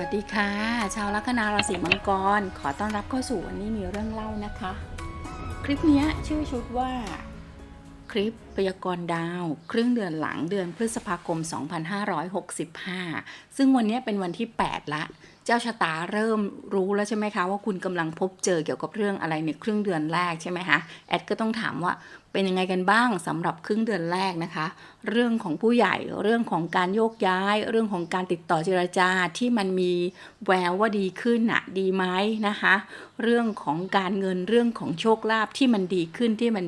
วัสดีค่ะ ชาวลัคนาราศีมังกร ขอต้อนรับเข้าสู่วันนี้มีเรื่องเล่านะคะ คลิปนี้ชื่อชุดว่า คลิปพยากรณ์ดาว ครึ่งเดือนหลังเดือนพฤษภาคม 2565 ซึ่งวันนี้เป็นวันที่ 8 ละ เจ้าชะตาเริ่มรู้แล้วใช่ไหมคะว่าคุณกำลังพบเจอเกี่ยวกับเรื่องอะไรในครึ่งเดือนแรกใช่ไหมคะแอดก็ต้องถามว่าเป็นยังไงกันบ้างสำหรับครึ่งเดือนแรกนะคะ เรื่องของผู้ใหญ่เรื่องของการโยกย้าย เรื่องของการติดต่อเจรจาที่มันมีแววว่าดีขึ้นอะดีไหมนะคะ เรื่องของการเงินเรื่องของโชคลาภที่มันดีขึ้นที่มัน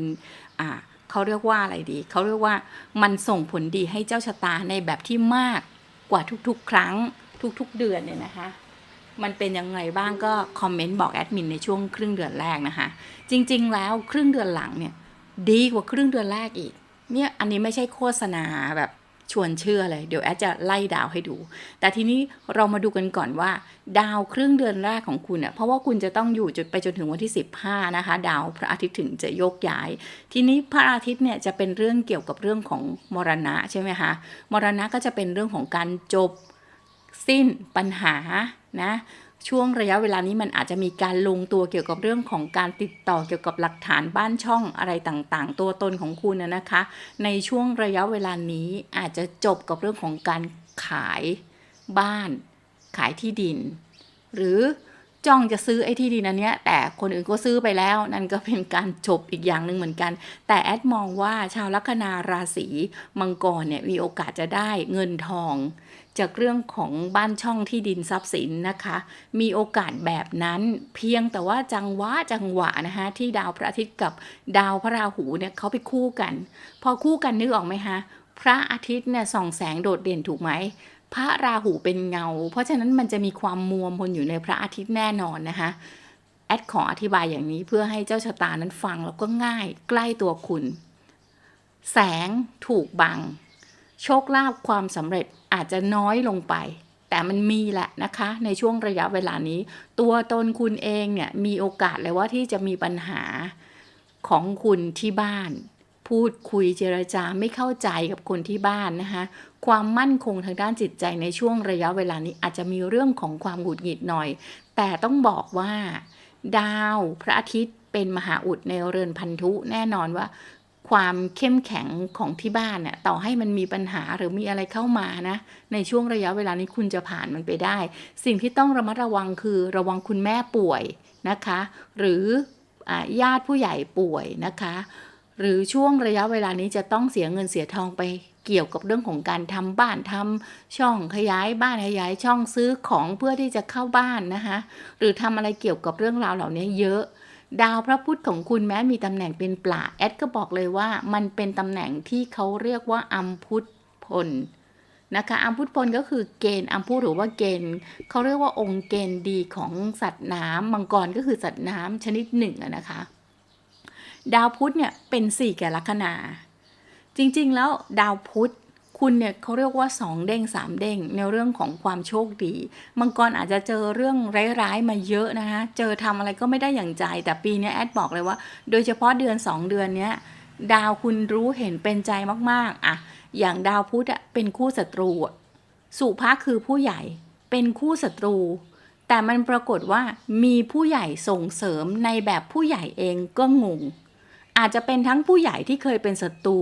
อ่าเขาเรียกว่าอะไรดี เขาเรียกว่ามันส่งผลดีให้เจ้าชะตาในแบบที่มากกว่าทุกๆ ครั้งทุกๆ เดือนเนี่ยนะคะ มันเป็นยังไงบ้างก็คอมเมนต์บอกแอดมินในช่วงครึ่งเดือนแรกนะคะ จริง ๆ แล้วครึ่งเดือนหลังเนี่ยดีกว่าครึ่งเดือนแรกอีก เนี่ยอันนี้ไม่ใช่โฆษณาแบบชวนเชื่อเลย เดี๋ยวแอดจะไล่ดาวให้ดู แต่ทีนี้เรามาดูกันก่อนว่า ดาวครึ่งเดือนแรกของคุณเนี่ยเพราะว่าคุณจะต้องอยู่จนไปจนถึงวันที่ 15 นะคะ ดาวพระอาทิตย์ถึงจะโยกย้าย ทีนี้พระอาทิตย์เนี่ยจะเป็นเรื่องเกี่ยวกับเรื่องของมรณะใช่ไหมคะ มรณะก็จะเป็นเรื่องของการจบ สิ้นปัญหานะช่วงระยะเวลานี้มันอาจจะมีการลงตัวเกี่ยวกับเรื่องของการติดต่อเกี่ยวกับหลักฐานบ้านช่องอะไรต่างๆ ตัวตนของคุณนะนะคะ ในช่วงระยะเวลานี้อาจจะจบกับเรื่องของการขายบ้าน ขายที่ดิน หรือ จ้องจะซื้อไอ้ที่ดินอันเนี้ยแต่คนอื่นก็ซื้อไปแล้ว นั่นก็เป็นการจบอีกอย่างหนึ่งเหมือนกัน แต่แอดมองว่าชาวลัคนาราศีมังกรเนี่ยมีโอกาสจะได้เงินทอง จากเรื่องของบ้านช่องที่ดินทรัพย์สินนะคะ มีโอกาสแบบนั้นเพียงแต่ว่าจังหวะจังหวะนะคะที่ดาวพระอาทิตย์กับดาวพระราหูเนี่ยเขาไปคู่กัน พอคู่กันนึกออกไหมคะพระอาทิตย์เนี่ยส่องแสงโดดเด่นถูกไหม พระราหูเป็นเงา เพราะฉะนั้นมันจะมีความมัวมนอยู่ในพระอาทิตย์แน่นอนนะคะแอดขออธิบายอย่างนี้เพื่อให้เจ้าชะตานั้นฟังแล้วก็ง่ายใกล้ตัวคุณ แสงถูกบัง โชคลาภความสำเร็จอาจจะน้อยลงไป แต่มันมีแหละนะคะ ในช่วงระยะเวลานี้ ตัวตนคุณเองเนี่ยมีโอกาสเลยว่าที่จะมีปัญหาของคุณที่บ้าน พูดคุยเจรจาไม่เข้าใจกับคนที่บ้านนะคะ ความมั่นคงทางด้านจิตใจในช่วงระยะเวลานี้อาจจะมีเรื่องของความหงุดหงิดหน่อย แต่ต้องบอกว่า ดาวพระอาทิตย์เป็นมหาอุดในเรือนพันธุแน่นอนว่า ความเข้มแข็งของที่บ้านเนี่ยต่อให้มันมีปัญหาหรือมีอะไรเข้ามานะ ในช่วงระยะเวลานี้คุณจะผ่านมันไปได้ สิ่งที่ต้องระมัดระวังคือระวังคุณแม่ป่วยนะคะ หรือญาติผู้ใหญ่ป่วยนะคะ หรือช่วงระยะเวลานี้จะต้องเสียเงินเสียทองไปเกี่ยวกับเรื่องของการทำบ้านทำช่องขยายบ้านขยายช่องซื้อของเพื่อที่จะเข้าบ้านนะคะหรือทำอะไรเกี่ยวกับเรื่องราวเหล่านี้เยอะ ดาวพระพุธของคุณแม้มีตำแหน่งเป็นปลาแอดก็บอกเลยว่ามันเป็นตำแหน่งที่เขาเรียกว่าอัมพุทธพลนะคะอัมพุทธพลก็คือเกณฑ์อัมพุทธหรือว่าเกณฑ์เขาเรียกว่าองค์เกณฑ์ดีของสัตว์น้ำมังกรก็คือสัตว์น้ำชนิดหนึ่งนะคะ ดาวพุธเนี่ยเป็นสี่แก่ลัคนา จริงๆแล้วดาวพุธคุณเนี่ยเขาเรียกว่าสองเด้งสามเด้งในเรื่องของความโชคดี มังกรอาจจะเจอเรื่องร้ายๆมาเยอะนะคะเจอทำอะไรก็ไม่ได้อย่างใจ แต่ปีนี้แอดบอกเลยว่า โดยเฉพาะเดือน 2 เดือนเนี้ยดาวคุณรู้เห็นเป็นใจมากๆอะอย่างดาวพุธอะเป็นคู่ศัตรูสุภาคือผู้ใหญ่เป็นคู่ศัตรู แต่มันปรากฏว่ามีผู้ใหญ่ส่งเสริมในแบบผู้ใหญ่เองก็งง อาจจะเป็นทั้งผู้ใหญ่ที่เคยเป็นศัตรู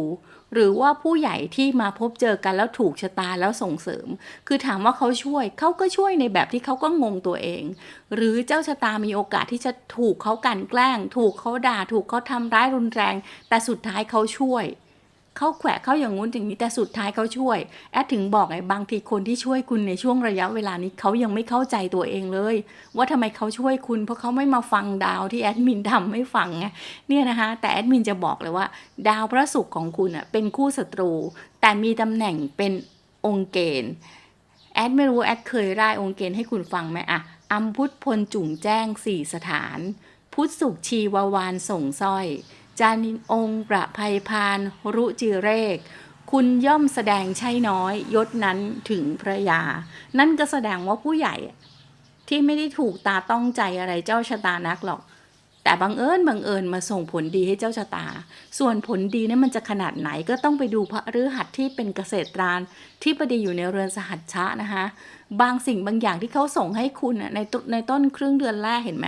หรือว่าผู้ใหญ่ที่มาพบเจอกันแล้วถูกชะตาแล้วส่งเสริม คือถามว่าเขาช่วยเขาก็ช่วยในแบบที่เขาก็งงตัวเอง หรือเจ้าชะตามีโอกาสที่จะถูกเขากันแกล้ง ถูกเขาด่า ถูกเขาทำร้ายรุนแรง แต่สุดท้ายเขาช่วย เขาแขวะเขาอย่างงู้นอย่างนี้แต่สุดท้ายเขาช่วย แอดถึงบอกไงบางทีคนที่ช่วยคุณในช่วงระยะเวลานี้เขายังไม่เข้าใจตัวเองเลย ว่าทำไมเขาช่วยคุณ เพราะเขาไม่มาฟังดาวที่แอดมินทำไม่ฟังไงเนี่ยนะคะ แต่แอดมินจะบอกเลยว่า ดาวพระศุกร์ของคุณอะเป็นคู่ศัตรู แต่มีตำแหน่งเป็นองค์เกณฑ์แอดไม่รู้แอดเคยร่ายองค์เกณฑ์ให้คุณฟังไหมอะอัมพุทธพลจุ่งแจ้งสี่สถาน พุทธสุขชีวาวานส่งสร้อย จานินองค์ประภัยพานรุจิเรก คุณย่อมแสดงใช่น้อย ยศนั้นถึงพระยา นั่นก็แสดงว่าผู้ใหญ่ที่ไม่ได้ถูกตาต้องใจอะไรเจ้าชะตานักหรอก แต่บังเอิญบังเอิญมาส่งผลดีให้เจ้าชะตา ส่วนผลดีนั้นมันจะขนาดไหนก็ต้องไปดูพระฤหัสที่เป็นเกษตรานที่ประดีอยู่ในเรือนสหัชชะนะคะ บางสิ่งบางอย่างที่เขาส่งให้คุณในในต้นครึ่งเดือนแรกเห็นไหม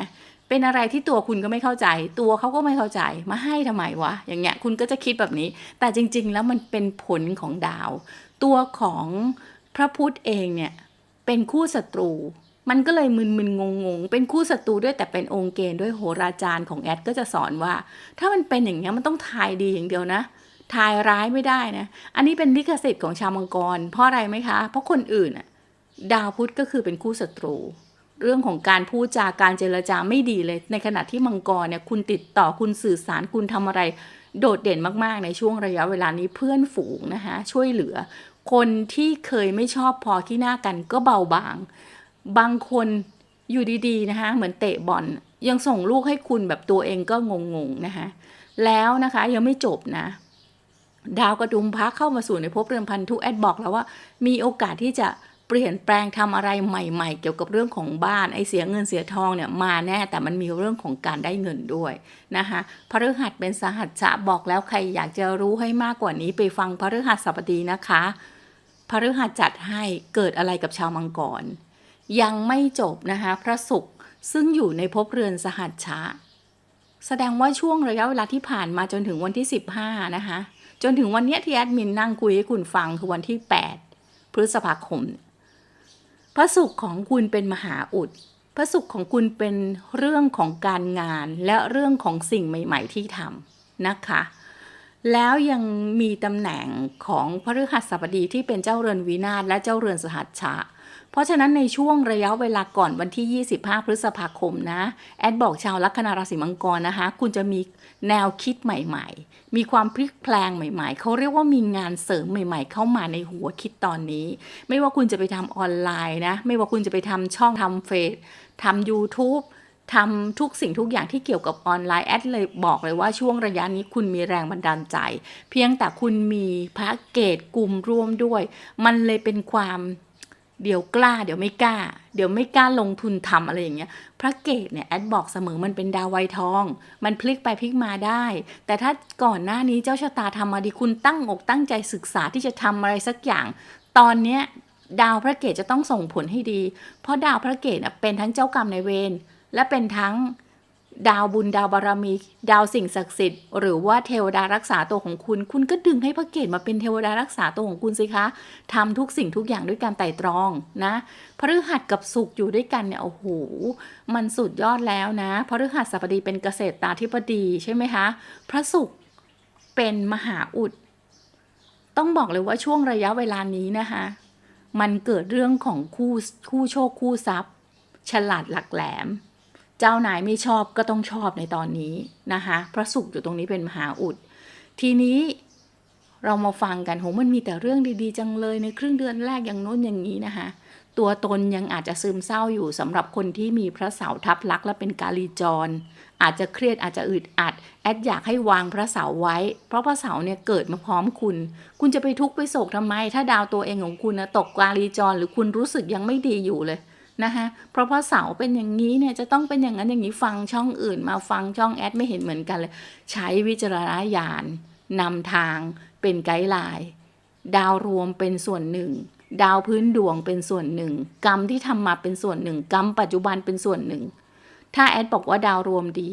เป็นอะไรที่ตัวคุณก็ไม่เข้าใจ ตัวเขาก็ไม่เข้าใจมาให้ทำไมวะอย่างเงี้ยคุณก็จะคิดแบบนี้ แต่จริง ๆ แล้วมันเป็นผลของดาว ตัวของพระพุทธเองเนี่ยเป็นคู่ศัตรู มันก็เลยมึนๆงงๆ เป็นคู่ศัตรูด้วยแต่เป็นองค์เกณฑ์ด้วยโหราจารย์ของแอดก็จะสอนว่า ถ้ามันเป็นอย่างเงี้ยมันต้องทายดีอย่างเดียวนะทายร้ายไม่ได้นะ อันนี้เป็นลิขสิทธิ์ของชาวมังกร เพราะอะไรไหมคะ เพราะคนอื่นน่ะดาวพุธก็คือเป็นคู่ศัตรู เรื่องของการพูดจาการเจรจาไม่ดีเลย ในขณะที่มังกรเนี่ยคุณติดต่อคุณสื่อสารคุณทำอะไร โดดเด่นมากๆ ในช่วงระยะเวลานี้เพื่อนฝูงนะคะช่วยเหลือ คนที่เคยไม่ชอบพอที่หน้ากันก็เบาบาง บางคนอยู่ดีๆนะคะเหมือนเตะบอลยังส่งลูกให้คุณแบบตัวเองก็งงๆนะคะแล้วนะคะยังไม่จบนะดาวกระดุมพระเข้ามาสู่ในภพเรือนพันธุแอดบอกแล้วว่า มีโอกาสที่จะ เปลี่ยนแปลงทำอะไรใหม่ ๆ เกี่ยวกับเรื่องของบ้านไอเสียเงินเสียทองเนี่ยมาแน่แต่มันมีเรื่องของการได้เงินด้วยนะคะพฤหัสเป็นสหัสจะบอกแล้วใครอยากจะรู้ให้มากกว่านี้ไปฟังพฤหัสบดีนะคะพฤหัสจัดให้เกิดอะไรกับชาวมังกร ยังไม่จบนะคะพระศุกร์ซึ่งอยู่ในภพเรือนสหัสชะ แสดงว่าช่วงระยะเวลาที่ผ่านมาจนถึงวันที่ 15 นะคะจนถึงวันนี้ที่แอดมินนั่งคุยให้คุณฟังคือวันที่ 8 พฤษภาคม พระสุขของคุณเป็นมหาอุด พระสุขของคุณเป็นเรื่องของการงานและเรื่องของสิ่งใหม่ ๆ ที่ทำนะคะ แล้วยังมีตำแหน่งของพระฤหัสบดีที่เป็นเจ้าเรือนวินาศและเจ้าเรือนสหัสชะ เพราะฉะนั้นในช่วงระยะเวลาก่อนวันที่ 25 พฤษภาคมนะ แอดบอกชาวลัคนาราศีมังกรนะคะ คุณจะมีแนวคิดใหม่ๆ มีความพลิกแพลงใหม่ๆ เขาเรียกว่ามีงานเสริมใหม่ ๆ เข้ามาในหัวคิดตอนนี้ ไม่ว่าคุณจะไปทำออนไลน์นะ ไม่ว่าคุณจะไปทำช่องทำเฟซทำ YouTube ทำทุกสิ่งทุกอย่างที่เกี่ยวกับออนไลน์แอดเลยบอกเลยว่าช่วงระยะนี้คุณมีแรงบันดาลใจ เพียงแต่คุณมีแพ็กเกจกลุ่มร่วมด้วย มันเลยเป็นความ เดี๋ยวกล้า เดี๋ยวไม่กล้า เดี๋ยวไม่กล้าลงทุนทำอะไรอย่างเงี้ย พระเกตเนี่ยแอดบอกเสมอมันเป็นดาวไวทอง มันพลิกไปพลิกมาได้ แต่ถ้าก่อนหน้านี้เจ้าชะตาทำมาดีคุณตั้งอกตั้งใจศึกษาที่จะทำอะไรสักอย่าง ตอนเนี้ยดาวพระเกตจะต้องส่งผลให้ดี เพราะดาวพระเกตเป็นทั้งเจ้ากรรมในเวรและเป็นทั้ง ดาวบุญดาวบารมี ดาวสิ่งศักดิ์สิทธิ์หรือว่าเทวดารักษาตัวของคุณ คุณก็ดึงให้พระเกตมาเป็นเทวดารักษาตัวของคุณสิคะทำทุกสิ่งทุกอย่างด้วยการไต่ตรองนะพฤหัสกับศุกร์อยู่ด้วยกันเนี่ยโอ้โหมันสุดยอดแล้วนะพฤหัสบดีเป็นเกษตรตาธิบดีใช่ไหมคะ พระศุกร์เป็นมหาอุด ต้องบอกเลยว่าช่วงระยะเวลานี้นะคะ มันเกิดเรื่องของคู่คู่โชคคู่ทรัพย์ ฉลาดหลักแหลม เจ้านายไม่ชอบก็ต้องชอบในตอนนี้นะคะพระศุกร์อยู่ตรงนี้เป็นมหาอุด ทีนี้เรามาฟังกันโหมันมีแต่เรื่องดีๆ จังเลยในครึ่งเดือนแรกอย่างโน้นอย่างนี้นะคะตัวตนยังอาจจะซึมเศร้าอยู่สำหรับคนที่มีพระเสาทับลักษ์และเป็นกาลีจร อาจจะเครียดอาจจะอึดอัด แอดอยากให้วางพระเสาไว้ เพราะพระเสาเนี่ยเกิดมาพร้อมคุณ คุณจะไปทุกข์ไปโศกทำไม ถ้าดาวตัวเองของคุณนะตกกาลีจร หรือคุณรู้สึกยังไม่ดีอยู่เลย นะคะเพราะพระเสาเป็นอย่างนี้เนี่ยจะต้องเป็นอย่างนั้นอย่างนี้ฟังช่องอื่น มาฟังช่องแอดไม่เห็นเหมือนกันเลย ใช้วิจารณญาณนำทางเป็นไกด์ไลน์ดาวรวมเป็นส่วนหนึ่ง ดาวพื้นดวงเป็นส่วนหนึ่ง กรรมที่ทำมาเป็นส่วนหนึ่ง กรรมปัจจุบันเป็นส่วนหนึ่ง ถ้าแอดบอกว่าดาวรวมดี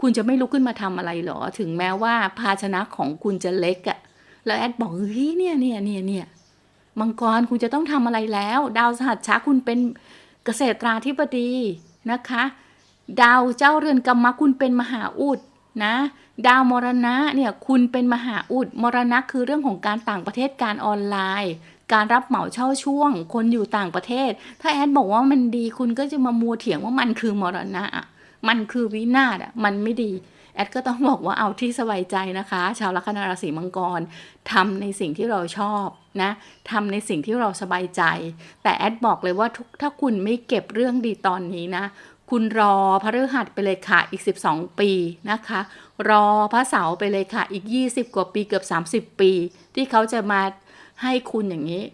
คุณจะไม่ลุกขึ้นมาทำอะไรหรอ ถึงแม้ว่าภาชนะของคุณจะเล็กอะแล้วแอดบอกเฮ้ยเนี่ยเนี่ยเนี่ยเนี่ยมังกรคุณจะต้องทำอะไรแล้ว ดาวสหัสชาคุณเป็น เกษตราธิบดีนะคะ ดาวเจ้าเรือนกรรมคุณเป็นมหาอุดนะดาวมรณะเนี่ยคุณเป็นมหาอุดมรณะคือเรื่องของการต่างประเทศการออนไลน์ การรับเหมาเช่าช่วง คนอยู่ต่างประเทศ ถ้าแอดบอกว่ามันดีคุณก็จะมามัวเถียงว่ามันคือมรณะอะมันคือวินาศอะมันไม่ดี แอดก็ต้องบอกว่าเอาที่สบายใจนะคะ ชาวลัคนาราศีมังกรทำในสิ่งที่เราชอบนะทำในสิ่งที่เราสบายใจ แต่แอดบอกเลยว่าทุกถ้าคุณไม่เก็บเรื่องดีตอนนี้นะคุณรอพระฤหัสไปเลยค่ะอีก 12 ปีนะคะ รอพระเสาร์ไปเลยค่ะอีก 20 กว่าปีเกือบ 30 ปี ที่เขาจะมาให้คุณอย่างนี้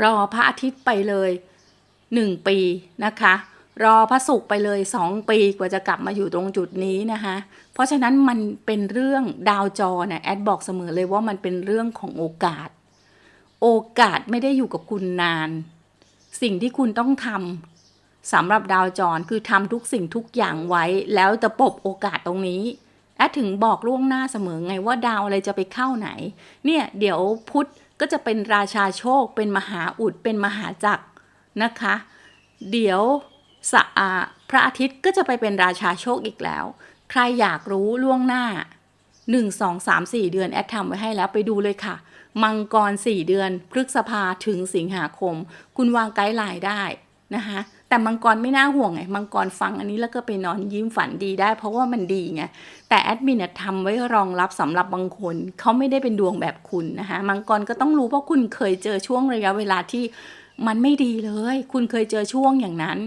รอพระอาทิตย์ไปเลย 1 ปีนะคะ รอพระศุกร์ไปเลยสองปีกว่าจะกลับมาอยู่ตรงจุดนี้นะคะ เพราะฉะนั้นมันเป็นเรื่องดาวจรนะแอดบอกเสมอเลยว่ามันเป็นเรื่องของโอกาส โอกาสไม่ได้อยู่กับคุณนาน สิ่งที่คุณต้องทำสำหรับดาวจรคือทำทุกสิ่งทุกอย่างไว้ แล้วจะปบโอกาสตรงนี้แอดถึงบอกล่วงหน้าเสมอไงว่าดาวอะไรจะไปเข้าไหน เนี่ยเดี๋ยวพุธก็จะเป็นราชาโชค เป็นมหาอุดเป็นมหาจักรนะคะ เดี๋ยว สะอาพระอาทิตย์ก็จะไปเป็นราชาโชคอีกแล้ว ใครอยากรู้ล่วงหน้า 1 2 3 4 เดือนแอดทำไว้ให้แล้วไปดูเลยค่ะ มังกร 4 เดือน พฤษภาถึงสิงหาคม คุณวางไกด์ไลน์ได้นะคะแต่มังกรไม่น่าห่วงไงมังกรฟังอันนี้แล้วก็ไปนอนยิ้มฝันดีได้ เพราะว่ามันดีไงแต่แอดมินเนี่ยทำไว้รองรับสำหรับบางคนเขาไม่ได้เป็นดวงแบบคุณนะคะมังกรก็ต้องรู้เพราะคุณเคยเจอช่วงระยะเวลาที่มันไม่ดีเลย คุณเคยเจอช่วงอย่างนั้น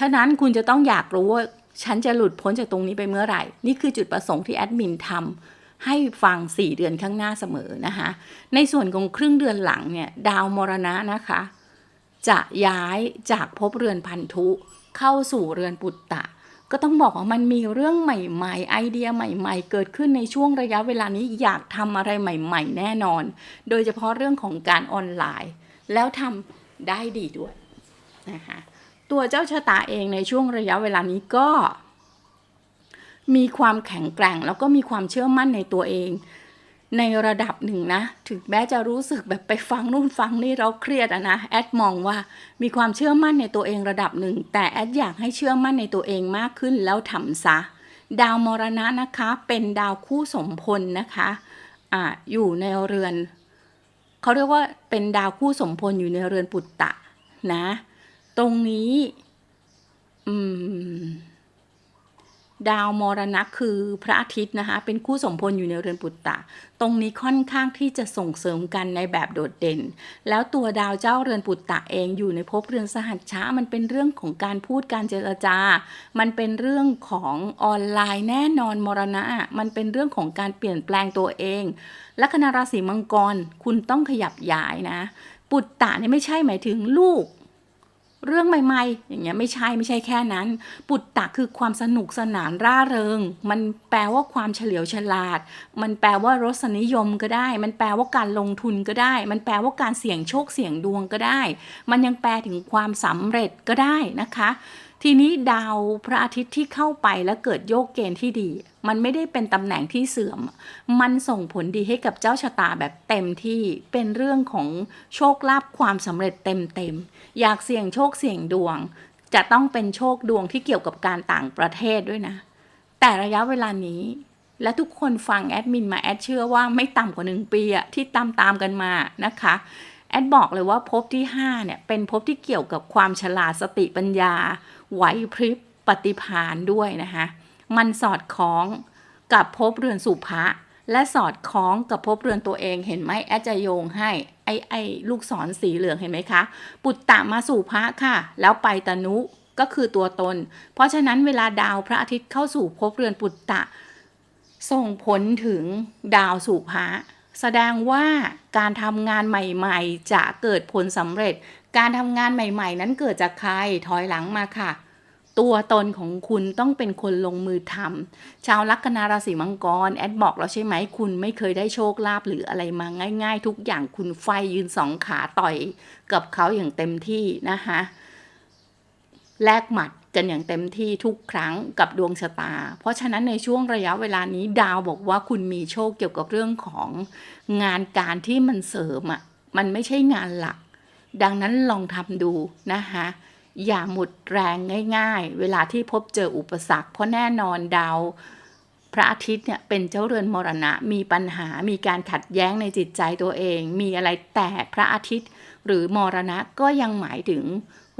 ฉะนั้นคุณจะต้องอยากรู้ว่าฉันจะหลุดพ้นจากตรงนี้ไปเมื่อไหร่ นี่คือจุดประสงค์ที่แอดมินทำให้ฟัง 4 เดือนข้างหน้าเสมอนะคะ ในส่วนของครึ่งเดือนหลังเนี่ยดาวมรณะนะคะ จะย้ายจากภพเรือนพันธุ เข้าสู่เรือนปุตตะ ก็ต้องบอกว่ามันมีเรื่องใหม่ๆ ไอเดียใหม่ๆ เกิดขึ้นในช่วงระยะเวลานี้อยากทำอะไรใหม่ ๆ แน่นอน โดยเฉพาะเรื่องของการออนไลน์ แล้วทำได้ดีด้วยนะคะ ตัวเจ้าชะตาเองในช่วงระยะเวลานี้ก็ มีความแข็งแกร่งแล้วก็มีความเชื่อมั่นในตัวเอง ในระดับหนึ่งนะ ถึงแม้จะรู้สึกแบบไปฟังนู่นฟังนี่เราเครียดอะนะแอดมองว่ามีความเชื่อมั่นในตัวเองระดับหนึ่ง แต่แอดอยากให้เชื่อมั่นในตัวเองมากขึ้นแล้วทำซะดาวมรณะนะคะเป็นดาวคู่สมพลนะคะอ่าอยู่ในเรือนเขาเรียกว่าเป็นดาวคู่สมพลอยู่ในเรือนปุตตะนะ ตรงนี้ อืม ดาวมรณะคือพระอาทิตย์นะคะ เป็นคู่สมพลอยู่ในเรือนปุตตะ ตรงนี้ค่อนข้างที่จะส่งเสริมกันในแบบโดดเด่น แล้วตัวดาวเจ้าเรือนปุตตะเองอยู่ในภพเรือนสหัชชะมันเป็นเรื่องของการพูดการเจรจา มันเป็นเรื่องของออนไลน์แน่นอนมรณะ มันเป็นเรื่องของการเปลี่ยนแปลงตัวเองลัคนาราศีมังกรคุณต้องขยับย้ายนะ ปุตตะนี่ไม่ใช่หมายถึงลูก เรื่องใหม่ๆ อย่างเงี้ยไม่ใช่ไม่ใช่แค่นั้น ปุตตะคือความสนุกสนานร่าเริง มันแปลว่าความเฉลียวฉลาด มันแปลว่ารสนิยมก็ได้ มันแปลว่าการลงทุนก็ได้ มันแปลว่าการเสี่ยงโชคเสี่ยงดวงก็ได้ มันยังแปลถึงความสำเร็จก็ได้นะคะ ทีนี้ดาวพระอาทิตย์ที่เข้าไปแล้วเกิดโยกเกณฑ์ที่ดี มันไม่ได้เป็นตำแหน่งที่เสื่อม มันส่งผลดีให้กับเจ้าชะตาแบบเต็มที่เป็นเรื่องของโชคลาภความสำเร็จเต็มเต็มๆอยากเสี่ยงโชคเสี่ยงดวง จะต้องเป็นโชคดวงที่เกี่ยวกับการต่างประเทศด้วยนะ แต่ระยะเวลานี้และทุกคนฟังแอดมินมาแอดเชื่อว่าไม่ต่ำกว่าหนึ่งปีอะที่ตามตามกันมานะคะ แอดบอกเลยว่าภพที่5เนี่ยเป็นภพที่เกี่ยวกับความฉลาดสติปัญญา ไหวพริบปฏิภาณด้วยนะคะมันสอดคล้องกับภพเรือนสุภะและสอดคล้องกับภพเรือนตัวเองเห็นไหมแอดจะโยงให้ไอ้ไอ้ลูกศรสีเหลืองเห็นไหมคะปุตตะมาสู่พระค่ะ แล้วไปตนุก็คือตัวตน เพราะฉะนั้นเวลาดาวพระอาทิตย์เข้าสู่ภพเรือนปุตตะส่งผลถึงดาวสู่พระ แสดงว่าการทำงานใหม่ๆ จะเกิดผลสำเร็จ การทำงานใหม่ๆ นั้นเกิดจากใครถอยหลังมาค่ะ ตัวตนของคุณต้องเป็นคนลงมือทำชาวลัคนาราศีมังกร แอดบอกแล้วใช่ไหมคุณไม่เคยได้โชคลาภหรืออะไรมาง่าย ๆ ทุกอย่างคุณไฟยืนสองขาต่อย กับเขาอย่างเต็มที่นะคะแลกหมัด กันอย่างเต็มที่ทุกครั้งกับดวงชะตา เพราะฉะนั้นในช่วงระยะเวลานี้ดาวบอกว่าคุณมีโชคเกี่ยวกับเรื่องของงานการที่มันเสริมอะ่ะมันไม่ใช่งานหลัก ดังนั้นลองทำดูนะคะอย่าหมดแรงง่าย ๆ เวลาที่พบเจออุปสรรค เพราะแน่นอนดาวพระอาทิตย์เนี่ยเป็นเจ้าเรือนมรณะ มีปัญหา มีการขัดแย้งในจิตใจตัวเอง มีอะไรแต่พระอาทิตย์ หรือมรณะก็ยังหมายถึง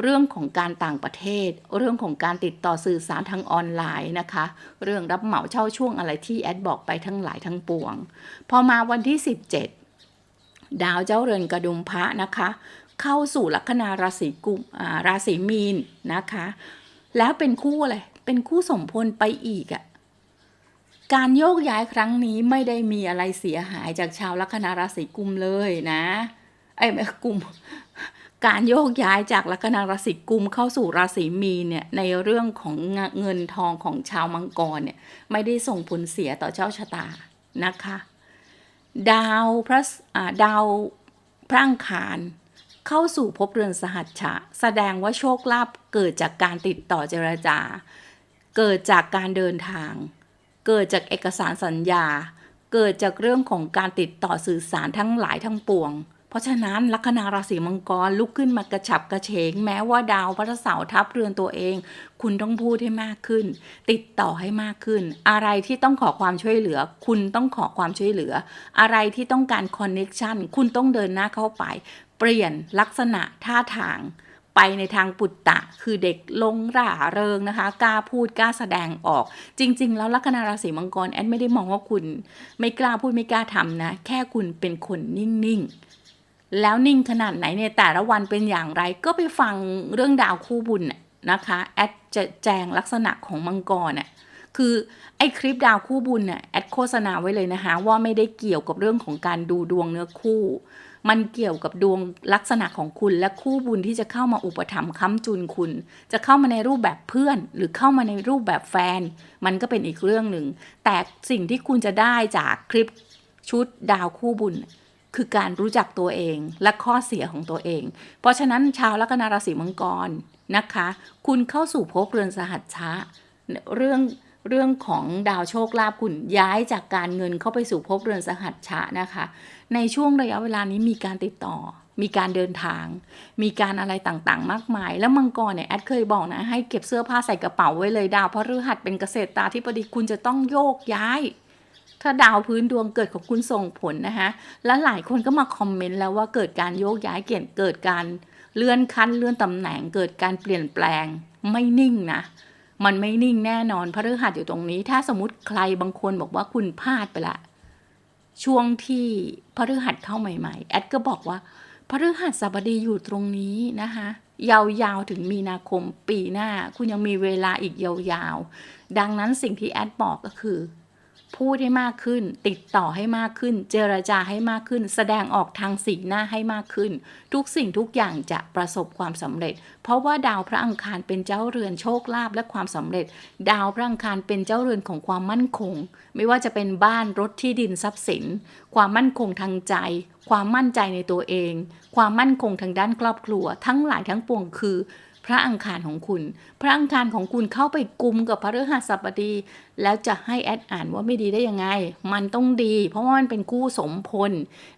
เรื่องของการต่างประเทศ เรื่องของการติดต่อสื่อสารทางออนไลน์นะคะ เรื่องรับเหมาเช่าช่วงอะไรที่แอดบอกไปทั้งหลายทั้งปวง พอมาวันที่ 17 ดาวเจ้าเรือนกระดุมพระนะคะ เข้าสู่ลัคนาราศีกุมราศีมีนนะคะ แล้วเป็นคู่อะไร เป็นคู่สมพลไปอีกอะการโยกย้ายครั้งนี้ไม่ได้มีอะไรเสียหายจากชาวลัคนาราศีกุมเลยนะไอ้ยไม่กุม การโยกย้ายจากลัคนาราศีกุมเข้าสู่ราศีมีนเนี่ยในเรื่องของเงินทองของชาวมังกรเนี่ยไม่ได้ส่งผลเสียต่อเจ้าชะตานะคะ ดาวพระดาวพระอังคารเข้าสู่ภพเรือนสหัชชะ แสดงว่าโชคลาภเกิดจากการติดต่อเจรจา เกิดจากการเดินทาง เกิดจากเอกสารสัญญา เกิดจากเรื่องของการติดต่อสื่อสารทั้งหลายทั้งปวง เพราะฉะนั้นลัคนาราศีมังกรลุกขึ้นมากระฉับกระเฉง แม้ว่าดาวพระเสาร์ทับเรือนตัวเอง คุณต้องพูดให้มากขึ้น ติดต่อให้มากขึ้น อะไรที่ต้องขอความช่วยเหลือ คุณต้องขอความช่วยเหลือ อะไรที่ต้องการคอนเน็ชันคุณต้องเดินหน้าเข้าไป เปลี่ยนลักษณะท่าทางไปในทางปุตตะ คือเด็กลงร่าเริงนะคะ กล้าพูดกล้าแสดงออก จริง ๆ แล้วลัคนาราศีมังกรแอดไม่ได้มองว่าคุณ ไม่กล้าพูดไม่กล้าทำนะ แค่คุณเป็นคนนิ่ง ๆ แล้วนิ่งขนาดไหนในแต่ละวันเป็นอย่างไร ก็ไปฟังเรื่องดาวคู่บุญนะนะคะแอดจะแจงลักษณะของมังกรน่ะคือไอ้คลิปดาวคู่บุญน่ะแอดโฆษณาไว้เลยนะคะว่าไม่ได้เกี่ยวกับเรื่องของการดูดวงเนื้อคู่ มันเกี่ยวกับดวงลักษณะของคุณและคู่บุญที่จะเข้ามาอุปถัมภ์ค้ำจุนคุณ จะเข้ามาในรูปแบบเพื่อน หรือเข้ามาในรูปแบบแฟน มันก็เป็นอีกเรื่องหนึ่งแต่สิ่งที่คุณจะได้จากคลิปชุดดาวคู่บุญ คือการรู้จักตัวเองและข้อเสียของตัวเอง เพราะฉะนั้นชาวลัคนาราศีมังกรนะคะ คุณเข้าสู่ภพเรือนสหัชชะเรื่องเรื่องของดาวโชคลาภคุณย้ายจากการเงินเข้าไปสู่ภพเรือนสหัชชะนะคะ ในช่วงระยะเวลานี้มีการติดต่อ มีการเดินทาง มีการอะไรต่างๆ มากมาย แล้วมังกรเนี่ยแอดเคยบอกนะให้เก็บเสื้อผ้าใส่กระเป๋าไว้เลยดาวพระฤหัสเป็นเกษตรตาธิปดีคุณจะต้องโยกย้าย ถ้าดาวพื้นดวงเกิดของคุณส่งผลนะคะและหลายคนก็มาคอมเมนต์แล้วว่าเกิดการโยกย้ายเกิดเกิดการเลื่อนขั้นเลื่อนตำแหน่งเกิดการเปลี่ยนแปลงไม่นิ่งนะมันไม่นิ่งแน่นอนพระฤหัสอยู่ตรงนี้ ถ้าสมมติใครบางคนบอกว่าคุณพลาดไปละ ช่วงที่พระฤหัสเข้าใหม่ๆแอดก็บอกว่าพระฤหัสบดีอยู่ตรงนี้นะคะยาวๆถึงมีนาคมปีหน้า คุณยังมีเวลาอีกยาวๆดังนั้นสิ่งที่แอดบอกก็คือ พูดให้มากขึ้น ติดต่อให้มากขึ้น เจรจาให้มากขึ้น แสดงออกทางสีหน้าให้มากขึ้น ทุกสิ่งทุกอย่างจะประสบความสำเร็จ เพราะว่าดาวพระอังคารเป็นเจ้าเรือนโชคลาภและความสำเร็จ ดาวพระอังคารเป็นเจ้าเรือนของความมั่นคง ไม่ว่าจะเป็นบ้านรถที่ดินทรัพย์สิน ความมั่นคงทางใจ ความมั่นใจในตัวเอง ความมั่นคงทางด้านครอบครัว ทั้งหลายทั้งปวงคือ ระอังคารของคุณ พระอังคารของคุณเข้าไปกุมกับพระฤหัสบดี แล้วจะให้แอดอ่านว่าไม่ดีได้ยังไง มันต้องดี เพราะว่ามันเป็นคู่สมพล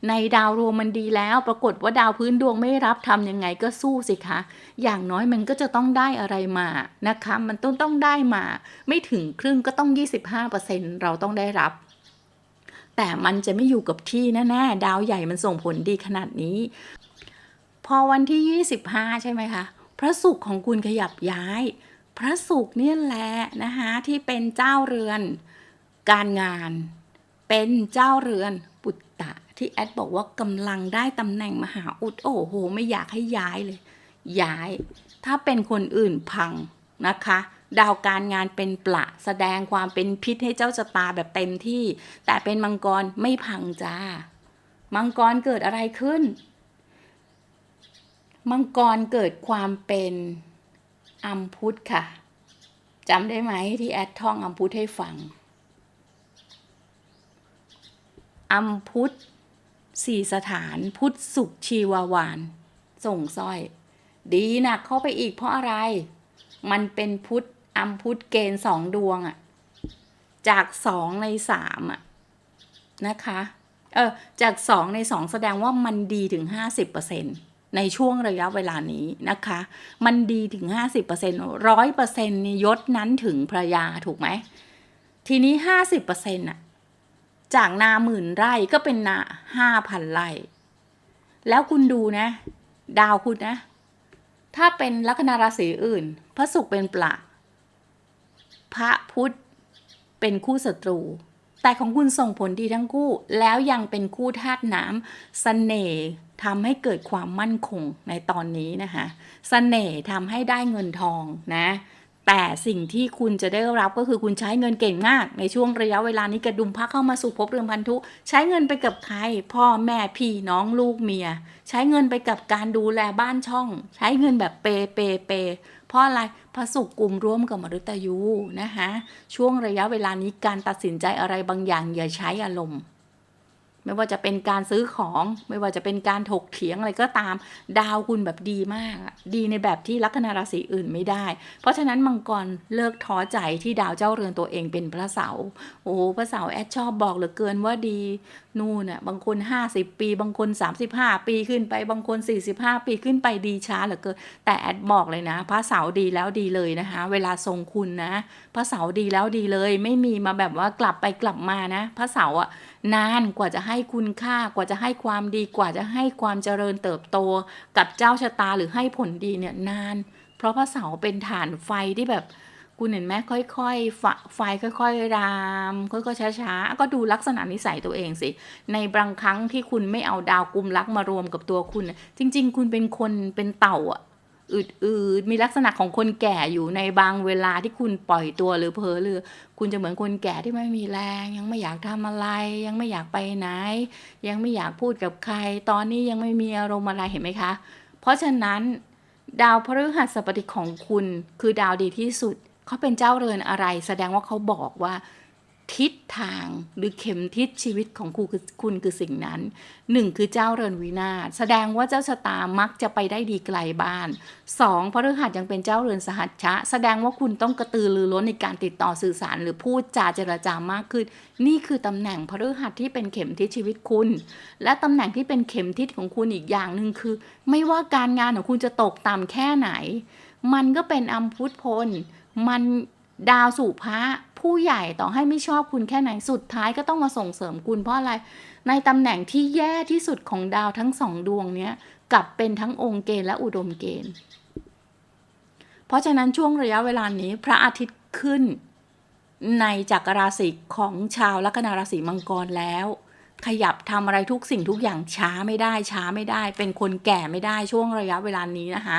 ในดาวรวมมันดีแล้ว ปรากฏว่าดาวพื้นดวงไม่รับทำยังไงก็สู้สิคะ อย่างน้อยมันก็จะต้องได้อะไรมานะคะ มันต้องต้องได้มา ไม่ถึงครึ่งก็ต้อง 25%เราต้องได้รับแต่มันจะไม่อยู่กับที่แน่ๆ ดาวใหญ่มันส่งผลดีขนาดนี้ พอวันที่ 25 ใช่ไหมคะ ระศุกร์ของคุณขยับย้าย พระศุกร์เนี่ยแหละนะคะที่เป็นเจ้าเรือน การงาน เป็นเจ้าเรือนปุตตะ ที่แอดบอกว่ากำลังได้ตำแหน่งมหาอุดโอ้โห ไม่อยากให้ย้ายเลย ย้าย ถ้าเป็นคนอื่นพังนะคะดาวการงานเป็นประแสดงความเป็นพิษให้เจ้าชะตาแบบเต็มที่ แต่เป็นมังกรไม่พังจ้า มังกรเกิดอะไรขึ้น มังกรเกิดความเป็นอัมพุทธค่ะจำได้ไหมที่แอดท่องอัมพุทธให้ฟัง อัมพุทธสี่สถานพุทธสุขชีวาวาน ส่งสร้อย ดีหนักเข้าไปอีกเพราะอะไร มันเป็นพุทธอัมพุทธเกณฑ์สองดวงอะจากสองในสามอะนะคะ เออจากสองในสองแสดงว่ามันดีถึงห้าสิบเปอร์เซ็นต์ ในช่วงระยะเวลานี้นะคะ มันดีถึงห้าสิบเปอร์เซ็นร้อยเปอร์เซ็นต์ยศนั้นถึงภรรยาถูกไหม ทีนี้ห้าสิบเปอร์เซ็นต์อะจากนาหมื่นไร่ก็เป็นนาห้าพันไร่ แล้วคุณดูนะ ดาวคุณนะ ถ้าเป็นลัคนาราศีอื่น พระศุกร์เป็นปละพระพุธเป็นคู่ศัตรู แต่ของคุณส่งผลดีทั้งคู่ แล้วยังเป็นคู่ธาตุน้ำสเสน่ห์ ทำให้เกิดความมั่นคงในตอนนี้นะคะสเสน่ห์ทำให้ได้เงินทองนะ แต่สิ่งที่คุณจะได้รับก็คือคุณใช้เงินเก่งมาก ในช่วงระยะเวลานี้กระดุมพักเข้ามาสู่ภพเรือนพันธุ ใช้เงินไปกับใคร พ่อแม่พี่น้องลูกเมีย ใช้เงินไปกับการดูแลบ้านช่อง ใช้เงินแบบเปเปเปเพราะอะไรพระศุกร์กลุ่มร่วมกับมฤตยูนะคะช่วงระยะเวลานี้การตัดสินใจอะไรบางอย่างอย่าใช้อารมณ์ ไม่ว่าจะเป็นการซื้อของ ไม่ว่าจะเป็นการถกเถียงอะไรก็ตาม ดาวคุณแบบดีมาก ดีในแบบที่ลัคนาราศีอื่นไม่ได้ เพราะฉะนั้นมังกรเลิกท้อใจที่ดาวเจ้าเรือนตัวเองเป็นพระเสาร์โอ้พระเสาร์แอดชอบบอกเหลือเกินว่าดีนู่นน่ะบางคน 50 ปี บางคน 35 ปีขึ้นไป บางคน 45 ปีขึ้นไปดีช้าเหลือเกิน แต่แอดบอกเลยนะ พระเสาร์ดีแล้วดีเลยนะคะ เวลาทรงคุณนะ พระเสาร์ดีแล้วดีเลย ไม่มีมาแบบว่ากลับไปกลับมานะ พระเสาร์อะ นานกว่าจะให้คุณค่ากว่าจะให้ความดีกว่าจะให้ความเจริญเติบโตกับเจ้าชะตาหรือให้ผลดีเนี่ยนาน เพราะพระเสาเป็นฐานไฟที่แบบคุณเห็นไหมค่อยๆไฟค่อยๆราม ค่อยๆช้าๆก็ดูลักษณะนิสัยตัวเองสิ ในบางครั้งที่คุณไม่เอาดาวกุมรักมารวมกับตัวคุณ จริง ๆ คุณเป็นคนเป็นเต่าอะ อืดๆมีลักษณะของคนแก่อยู่ในบางเวลาที่คุณปล่อยตัวหรือเผลอหรือ คุณจะเหมือนคนแก่ที่ไม่มีแรง ยังไม่อยากทำอะไร ยังไม่อยากไปไหน ยังไม่อยากพูดกับใคร ตอนนี้ยังไม่มีอารมณ์อะไรเห็นไหมคะ เพราะฉะนั้น ดาวพฤหัสบดีของคุณคือดาวดีที่สุดเขาเป็นเจ้าเรือนอะไร แสดงว่าเขาบอกว่า ทิศทางหรือเข็มทิศชีวิตของคุณคือคุณคือสิ่งนั้นหนึ่งคือเจ้าเรือนวินาศแสดงว่าเจ้าชะตามักจะไปได้ดีไกลบ้านสองพระฤหัสยังเป็นเจ้าเรือนสหัชชะ แสดงว่าคุณต้องกระตือรือร้นในการติดต่อสื่อสาร หรือพูดจาเจรจามากขึ้น นี่คือตำแหน่งพระฤหัสที่เป็นเข็มทิศชีวิตคุณ และตำแหน่งที่เป็นเข็มทิศของคุณอีกอย่างหนึ่งคือ ไม่ว่าการงานของคุณจะตกต่ำแค่ไหน มันก็เป็นอัมพุทธพลมันดาวสู่พระ ผู้ใหญ่ต่อให้ไม่ชอบคุณแค่ไหนสุดท้ายก็ต้องมาส่งเสริมคุณเพราะอะไร ในตำแหน่งที่แย่ที่สุดของดาวทั้งสองดวงเนี้ยกลับเป็นทั้งองค์เกณฑ์และอุดมเกณฑ์ เพราะฉะนั้นช่วงระยะเวลานี้พระอาทิตย์ขึ้น ในจักรราศีของชาวลัคนาราศีมังกรแล้ว ขยับทำอะไรทุกสิ่งทุกอย่างช้าไม่ได้ ช้าไม่ได้ เป็นคนแก่ไม่ได้ช่วงระยะเวลานี้นะคะ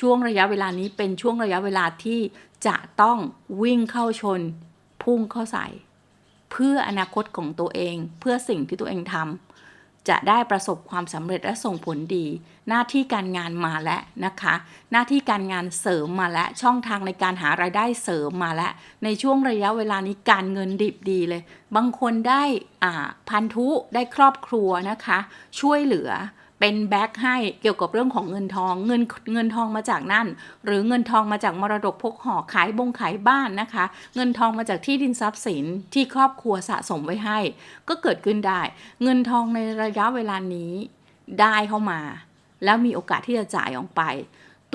ช่วงระยะเวลานี้เป็นช่วงระยะเวลาที่จะต้องวิ่งเข้าชน พุ่งเข้าใส่ เพื่ออนาคตของตัวเอง เพื่อสิ่งที่ตัวเองทำจะได้ประสบความสำเร็จและส่งผลดี หน้าที่การงานมาแล้วนะคะ หน้าที่การงานเสริมมาแล้วช่องทางในการหารายได้เสริมมาแล้วในช่วงระยะเวลานี้การเงินดิบดีเลย บางคนได้อ่าพันธุได้ครอบครัวนะคะ ช่วยเหลือ เป็นแบ็คให้เกี่ยวกับเรื่องของเงินทอง เงินเงินทองมาจากนั่น หรือเงินทองมาจากมรดกพกห่อขายบงขายบ้านนะคะ เงินทองมาจากที่ดินทรัพย์สินที่ครอบครัวสะสมไว้ให้ ก็เกิดขึ้นได้ เงินทองในระยะเวลานี้ได้เข้ามา แล้วมีโอกาสที่จะจ่ายออกไป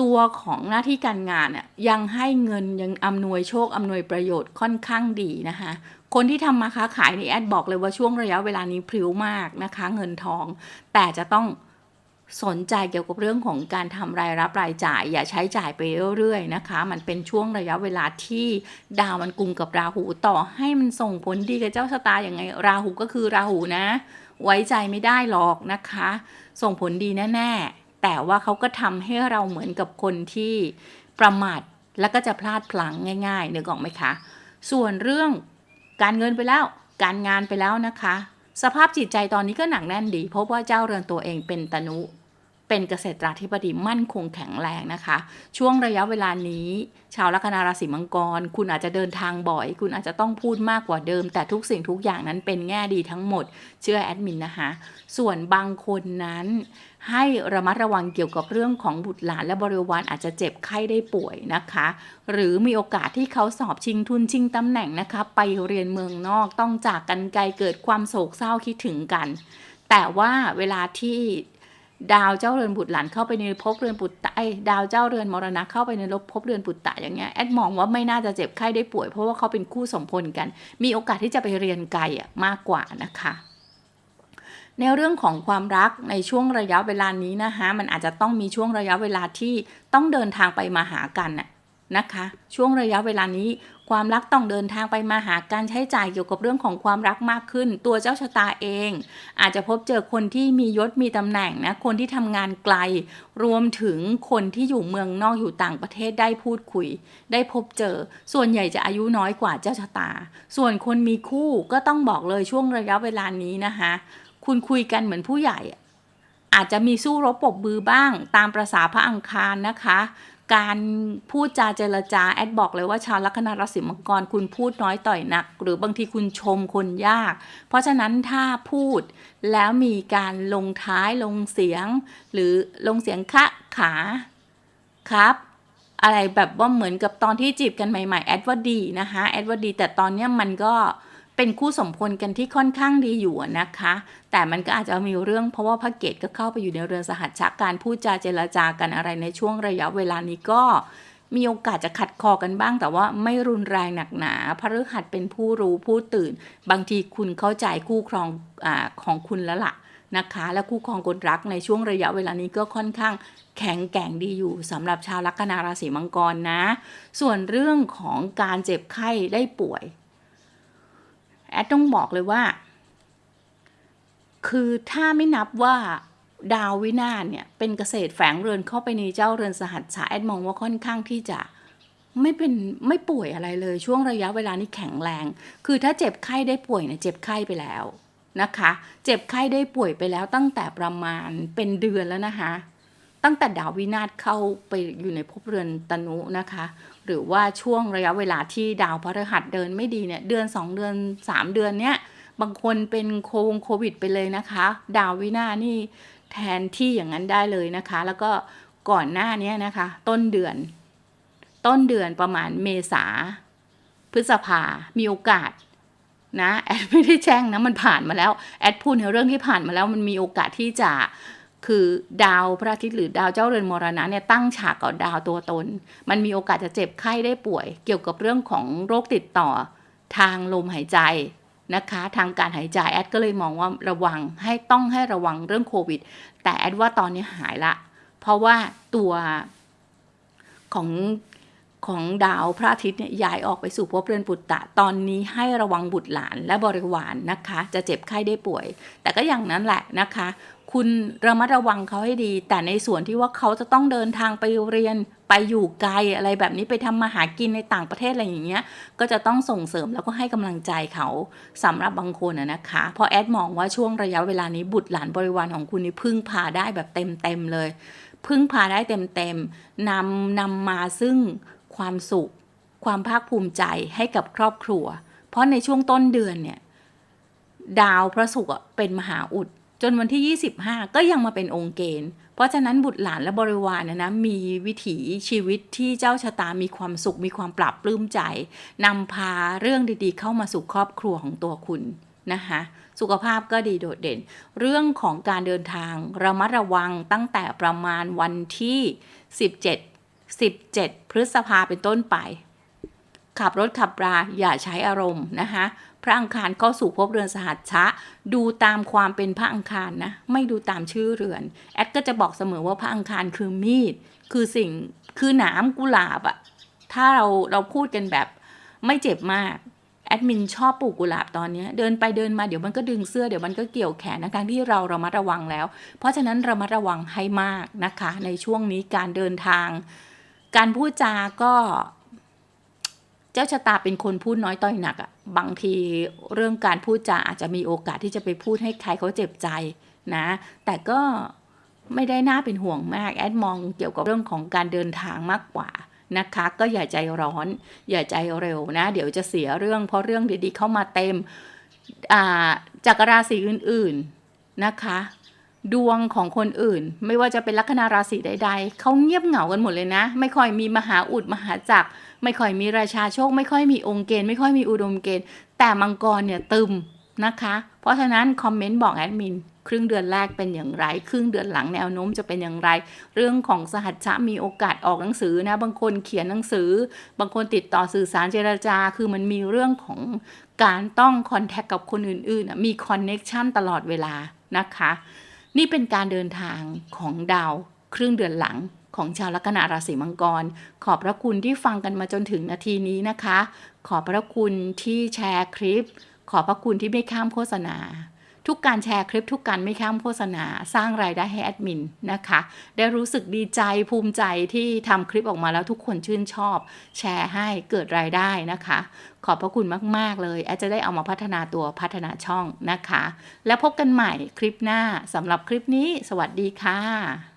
ตัวของหน้าที่การงานน่ยยังให้เงินยังอำนวยโชคอำนวยประโยชน์ค่อนข้างดีนะคะคนที่ทำมาค้าขายในแอดบอกเลยว่าช่วงระยะเวลานี้พริ้วมากนะคะ เงินทองแต่จะต้อง สนใจเกี่ยวกับเรื่องของการทำรายรับรายจ่าย อย่าใช้จ่ายไปเรื่อยๆนะคะ มันเป็นช่วงระยะเวลาที่ดาวมันกุมกับราหูต่อให้มันส่งผลดีกับเจ้าชะตาอย่างไง ราหูก็คือราหูนะ ไว้ใจไม่ได้หรอกนะคะ ส่งผลดีแน่ๆ แต่ว่าเขาก็ทำให้เราเหมือนกับคนที่ประมาทแล้วก็จะพลาดพลั้งง่ายๆเนึกออกไหมคะ ส่วนเรื่องการเงินไปแล้วการงานไปแล้วนะคะ สภาพจิตใจตอนนี้ก็หนักแน่นดีเพราะว่าเจ้าเรือนตัวเองเป็นตนุ เป็นเกษตราธิบดีมั่นคงแข็งแรงนะคะ ช่วงระยะเวลานี้ ชาวลัคนาราศีมังกร คุณอาจจะเดินทางบ่อย คุณอาจจะต้องพูดมากกว่าเดิม แต่ทุกสิ่งทุกอย่างนั้นเป็นแง่ดีทั้งหมด เชื่อแอดมินนะคะ ส่วนบางคนนั้น ให้ระมัดระวังเกี่ยวกับเรื่องของบุตรหลานและบริวารอาจจะเจ็บไข้ได้ป่วยนะคะ หรือมีโอกาสที่เขาสอบชิงทุนชิงตำแหน่งนะคะ ไปเรียนเมืองนอกต้องจากกันไกลเกิดความโศกเศร้าคิดถึงกันแต่ว่าเวลาที่ ดาวเจ้าเรือนบุตรหลานเข้าไปในภพเรือนปุตตะไอ้ดาวเจ้าเรือนมรณะเข้าไปในลบภพเรือนปุตตะอย่างเงี้ยแอดมองว่าไม่น่าจะเจ็บไข้ได้ป่วย เพราะว่าเขาเป็นคู่สมพลกัน มีโอกาสที่จะไปเรียนไกลอะมากกว่านะคะในเรื่องของความรักในช่วงระยะเวลานี้นะคะมันอาจจะต้องมีช่วงระยะเวลาที่ต้องเดินทางไปมาหากัน นะคะ ช่วงระยะเวลานี้ความรักต้องเดินทางไปมาหาการใช้จ่ายเกี่ยวกับเรื่องของความรักมากขึ้น ตัวเจ้าชะตาเอง อาจจะพบเจอคนที่มียศมีตำแหน่งนะคนที่ทำงานไกล รวมถึงคนที่อยู่เมืองนอกอยู่ต่างประเทศได้พูดคุย ได้พบเจอ ส่วนใหญ่จะอายุน้อยกว่าเจ้าชะตา ส่วนคนมีคู่ก็ต้องบอกเลยช่วงระยะเวลานี้นะคะ คุณคุยกันเหมือนผู้ใหญ่อาจจะมีสู้รบปบมือบ้างตามประษาพระอังคารนะคะ การพูดจาเจรจาแอดบอกเลยว่าชาวลัคนาราศีมังกรคุณพูดน้อยต่อยหนัก หรือบางทีคุณชมคนยาก เพราะฉะนั้นถ้าพูดแล้วมีการลงท้ายลงเสียง หรือลงเสียงคะขาครับอะไรแบบว่าเหมือนกับตอนที่จีบกันใหม่ๆแอดว่าดีนะคะแอดว่าดีแต่ตอนเนี้ยมันก็ เป็นคู่สมพลกันที่ค่อนข้างดีอยู่นะคะ แต่มันก็อาจจะมีเรื่องเพราะว่าพระเกตก็เข้าไปอยู่ในเรือนสหัชชะการพูดจาเจรจากันอะไรในช่วงระยะเวลานี้ก็มีโอกาสจะขัดคอกันบ้าง แต่ว่าไม่รุนแรงหนักหนาพฤหัสเป็นผู้รู้ผู้ตื่น บางทีคุณเข้าใจคู่ครองอของคุณแล้วล่ะนะคะ และคู่ครองคนรักในช่วงระยะเวลานี้ก็ค่อนข้างแข็งแกร่งดีอยู่สำหรับชาวลัคนาราศีมังกรนะ ส่วนเรื่องของการเจ็บไข้ได้ป่วย แอดต้องบอกเลยว่า คือถ้าไม่นับว่าดาววินาศเนี่ย เป็นเกษตรแฝงเรือนเข้าไปในเจ้าเรือนสหัสชาแอดมองว่าค่อนข้างที่จะไม่เป็นไม่ป่วยอะไรเลยช่วงระยะเวลานี้แข็งแรง คือถ้าเจ็บไข้ได้ป่วยเนี่ยเจ็บไข้ไปแล้วนะคะ เจ็บไข้ได้ป่วยไปแล้วตั้งแต่ประมาณเป็นเดือนแล้วนะคะ ตั้งแต่ดาววินาศเข้าไปอยู่ในภพเรือนตนุนะคะ หรือว่าช่วงระยะเวลาที่ดาวพฤหัสเดินไม่ดีเนี่ยเดือน 2 เดือน 3 เดือนเนี้ยบางคนเป็นโควงโควิดไปเลยนะคะ ดาววินาศนี่แทนที่อย่างนั้นได้เลยนะคะ แล้วก็ก่อนหน้านี้นะคะ ต้นเดือน ต้นเดือนประมาณเมษาพฤษภา มีโอกาสนะแอดไม่ได้แจ้งนะมันผ่านมาแล้ว แอดพูดในเรื่องที่ผ่านมาแล้วมันมีโอกาสที่จะ คือดาวพระอาทิตย์หรือดาวเจ้าเรือนมรณะเนี่ยตั้งฉากกับดาวตัวตน มันมีโอกาสจะเจ็บไข้ได้ป่วย เกี่ยวกับเรื่องของโรคติดต่อทางลมหายใจนะคะทางการหายใจแอดก็เลยมองว่าระวังให้ต้องให้ระวังเรื่องโควิด แต่แอดว่าตอนนี้หายละ เพราะว่าตัวของ ของดาวพระอาทิตย์เนี่ยย้ายออกไปสู่ภพเรือนปุตตะ ตอนนี้ให้ระวังบุตรหลานและบริวารนนะคะ จะเจ็บไข้ได้ป่วย แต่ก็อย่างนั้นแหละนะคะ คุณระมัดระวังเขาให้ดี แต่ในส่วนที่ว่าเขาจะต้องเดินทางไปเรียนไปอยู่ไกลอะไรแบบนี้ไปทำมาหากินในต่างประเทศอะไรอย่างเงี้ย ก็จะต้องส่งเสริมแล้วก็ให้กำลังใจเขาสำหรับบางคนนะคะเพราะแอดมองว่าช่วงระยะเวลานี้บุตรหลานบริวารของคุณนี่พึ่งพาได้แบบเต็มเต็มๆเลย พึ่งพาได้เต็มเต็มๆนำนำมาซึ่ง ความสุข ความภาคภูมิใจให้กับครอบครัว เพราะในช่วงต้นเดือนเนี่ย ดาวพระศุกร์เป็นมหาอุด จนวันที่ 25 ก็ยังมาเป็นองค์เกณฑ์ เพราะฉะนั้นบุตรหลานและบริวารเนี่ยนะมีวิถีชีวิตที่เจ้าชะตามีความสุข มีความปรับปลื้มใจนำพาเรื่องดีๆ เข้ามาสู่ครอบครัวของตัวคุณนะคะสุขภาพก็ดีโดดเด่น เรื่องของการเดินทางระมัดระวังตั้งแต่ประมาณวันที่ 17 17 พฤษภาเป็นต้นไป ขับรถขับราอย่าใช้อารมณ์นะคะพระอังคารเข้าสู่ภพเรือนสหัสชะ ดูตามความเป็นพระอังคารนะ ไม่ดูตามชื่อเรือน แอดก็จะบอกเสมอว่าพระอังคารคือมีด คือสิ่งคือหนามกุหลาบอะถ้าเราเราพูดกันแบบไม่เจ็บมาก แอดมินชอบปลูกกุหลาบตอนนี้เดินไปเดินมาเดี๋ยวมันก็ดึงเสื้อเดี๋ยวมันก็เกี่ยวแขนนะคะที่เราระมัดระวังแล้ว เพราะฉะนั้นระมัดระวังให้มากนะคะ ในช่วงนี้การเดินทาง การพูดจาก็ เจ้าชะตาเป็นคนพูดน้อยต่อยหนักอะบางทีเรื่องการพูดจาอาจจะมีโอกาสที่จะไปพูดให้ใครเขาเจ็บใจนะ แต่ก็ไม่ได้น่าเป็นห่วงมาก แอดมองเกี่ยวกับเรื่องของการเดินทางมากกว่านะคะ ก็อย่าใจร้อน อย่าใจเร็วนะ เดี๋ยวจะเสียเรื่อง เพราะเรื่องดีๆเข้ามาเต็มอ่าจากราศีอื่น ๆนะคะ ดวงของคนอื่น ไม่ว่าจะเป็นลัคนาราศีใด ๆเขาเงียบเหงากันหมดเลยนะ ไม่ค่อยมีมหาอุดมหาจักร ไม่ค่อยมีราชาโชค ไม่ค่อยมีองค์เกณฑ์ไม่ค่อยมีอุดมเกณฑ์ แต่มังกรเนี่ยตึมนะคะ เพราะฉะนั้นคอมเมนต์บอกแอดมินครึ่งเดือนแรกเป็นอย่างไร ครึ่งเดือนหลังแนวโน้มจะเป็นอย่างไร เรื่องของสหัชชะมีโอกาสออกหนังสือนะ บางคนเขียนหนังสือ บางคนติดต่อสื่อสารเจรจา คือมันมีเรื่องของการต้องคอนแทคกับคนอื่นๆมีคอนเน็กชันตลอดเวลานะคะ นี่เป็นการเดินทางของดาวครึ่งเดือนหลังของชาวลัคนาราศีมังกร ขอบพระคุณที่ฟังกันมาจนถึงนาทีนี้นะคะ ขอบพระคุณที่แชร์คลิป ขอบพระคุณที่ไม่ข้ามโฆษณา ทุกการแชร์คลิปทุกการไม่ข้ามโฆษณา สร้างรายได้ให้แอดมินนะคะ ได้รู้สึกดีใจภูมิใจที่ทำคลิปออกมาแล้วทุกคนชื่นชอบ แชร์ให้เกิดรายได้นะคะ ขอบพระคุณมาก ๆ เลย แอดจะได้เอามาพัฒนาตัวพัฒนาช่องนะคะ แล้วพบกันใหม่คลิปหน้าสำหรับคลิปนี้ สวัสดีค่ะ